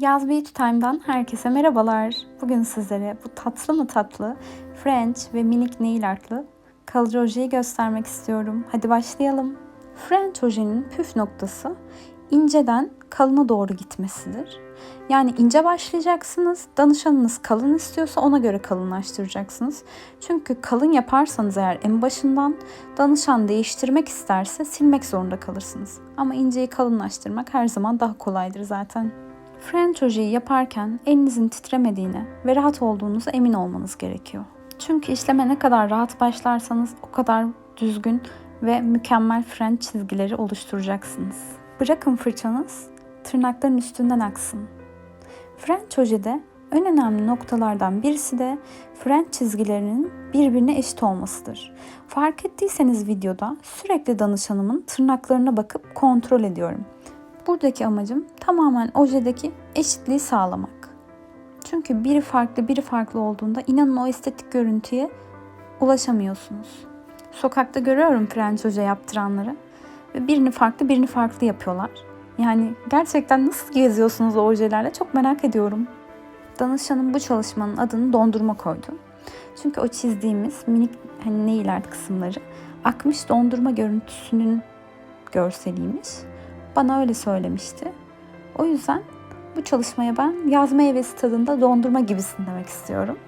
Yaz Beauty Time'dan herkese merhabalar. Bugün sizlere bu tatlı mı tatlı French ve minik nail artlı kalıcı ojeyi göstermek istiyorum. Hadi başlayalım. French ojenin püf noktası inceden kalına doğru gitmesidir. Yani ince başlayacaksınız. Danışanınız kalın istiyorsa ona göre kalınlaştıracaksınız. Çünkü kalın yaparsanız eğer en başından danışan değiştirmek isterse silmek zorunda kalırsınız. Ama inceyi kalınlaştırmak her zaman daha kolaydır zaten. French ojeyi yaparken elinizin titremediğine ve rahat olduğunuza emin olmanız gerekiyor. Çünkü işleme ne kadar rahat başlarsanız o kadar düzgün ve mükemmel French çizgileri oluşturacaksınız. Bırakın fırçanız tırnakların üstünden aksın. French ojede en önemli noktalardan birisi de French çizgilerinin birbirine eşit olmasıdır. Fark ettiyseniz videoda sürekli danışanımın tırnaklarına bakıp kontrol ediyorum. Buradaki amacım tamamen ojedeki eşitliği sağlamak. Çünkü biri farklı biri farklı olduğunda inanın o estetik görüntüye ulaşamıyorsunuz. Sokakta görüyorum French oje yaptıranları ve birini farklı birini farklı yapıyorlar. Yani gerçekten nasıl geziyorsunuz o ojelerle çok merak ediyorum. Danışanım bu çalışmanın adını dondurma koydu. Çünkü o çizdiğimiz minik hani art kısımları akmış dondurma görüntüsünün görseliymiş. Bana öyle söylemişti. O yüzden bu çalışmaya ben yaz meyvesi tadında dondurma gibisin demek istiyorum.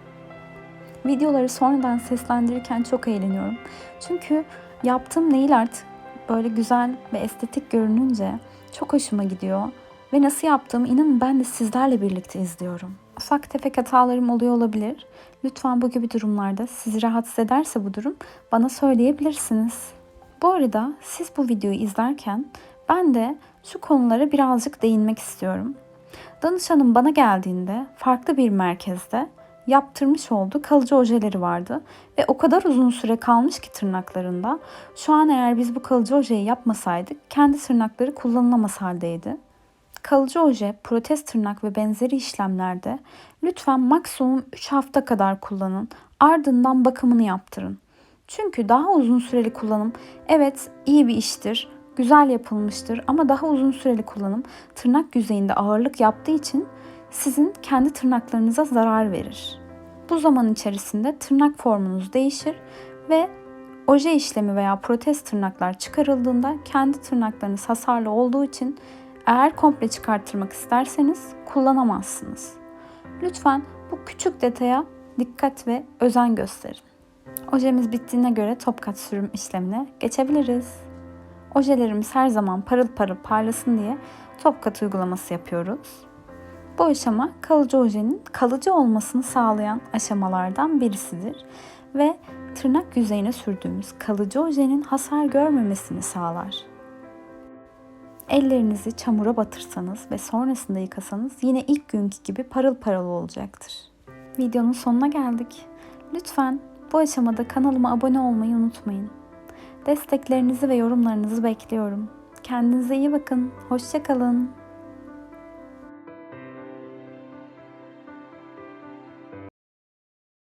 Videoları sonradan seslendirirken çok eğleniyorum. Çünkü yaptığım nail art böyle güzel ve estetik görününce çok hoşuma gidiyor. Ve nasıl yaptığımı inanın ben de sizlerle birlikte izliyorum. Ufak tefek hatalarım oluyor olabilir. Lütfen bu gibi durumlarda sizi rahatsız ederse bu durum bana söyleyebilirsiniz. Bu arada siz bu videoyu izlerken ben de şu konulara birazcık değinmek istiyorum. Danışanım bana geldiğinde farklı bir merkezde yaptırmış olduğu kalıcı ojeleri vardı ve o kadar uzun süre kalmış ki tırnaklarında. Şu an eğer biz bu kalıcı ojeyi yapmasaydık kendi tırnakları kullanılamaz haldeydi. Kalıcı oje, protez tırnak ve benzeri işlemlerde lütfen maksimum 3 hafta kadar kullanın. Ardından bakımını yaptırın. Çünkü daha uzun süreli kullanım evet iyi bir iştir, güzel yapılmıştır ama daha uzun süreli kullanım tırnak yüzeyinde ağırlık yaptığı için sizin kendi tırnaklarınıza zarar verir. Bu zaman içerisinde tırnak formunuz değişir ve oje işlemi veya protez tırnaklar çıkarıldığında kendi tırnaklarınız hasarlı olduğu için eğer komple çıkarttırmak isterseniz kullanamazsınız. Lütfen bu küçük detaya dikkat ve özen gösterin. Ojemiz bittiğine göre top kat sürüm işlemine geçebiliriz. Ojelerimiz her zaman parıl parıl parlasın diye top kat uygulaması yapıyoruz. Bu aşama kalıcı ojenin kalıcı olmasını sağlayan aşamalardan birisidir ve tırnak yüzeyine sürdüğümüz kalıcı ojenin hasar görmemesini sağlar. Ellerinizi çamura batırsanız ve sonrasında yıkasanız yine ilk günkü gibi parıl parıl olacaktır. Videonun sonuna geldik. Lütfen bu aşamada kanalıma abone olmayı unutmayın. Desteklerinizi ve yorumlarınızı bekliyorum. Kendinize iyi bakın. Hoşçakalın.